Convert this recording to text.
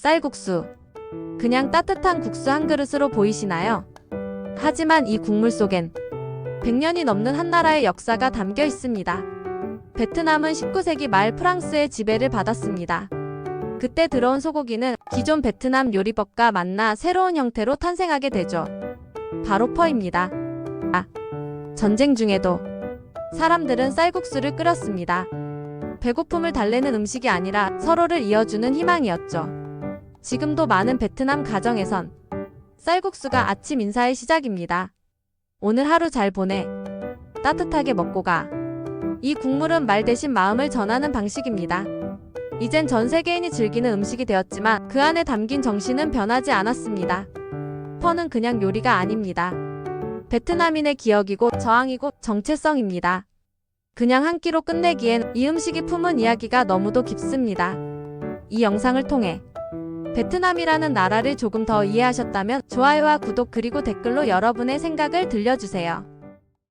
쌀국수. 그냥 따뜻한 국수 한 그릇으로 보이시나요? 하지만 이 국물 속엔 100년이 넘는 한 나라의 역사가 담겨 있습니다. 베트남은 19세기 말 프랑스의 지배를 받았습니다. 그때 들어온 소고기는 기존 베트남 요리법과 만나 새로운 형태로 탄생하게 되죠. 바로 퍼입니다. 아, 전쟁 중에도 사람들은 쌀국수를 끓였습니다. 배고픔을 달래는 음식이 아니라 서로를 이어주는 희망이었죠. 지금도 많은 베트남 가정에선 쌀국수가 아침 인사의 시작입니다. 오늘 하루 잘 보내. 따뜻하게 먹고 가. 이 국물은 말 대신 마음을 전하는 방식입니다. 이젠 전 세계인이 즐기는 음식이 되었지만 그 안에 담긴 정신은 변하지 않았습니다. 퍼는 그냥 요리가 아닙니다. 베트남인의 기억이고 저항이고 정체성입니다. 그냥 한 끼로 끝내기엔 이 음식이 품은 이야기가 너무도 깊습니다. 이 영상을 통해 베트남이라는 나라를 조금 더 이해하셨다면 좋아요와 구독 그리고 댓글로 여러분의 생각을 들려주세요.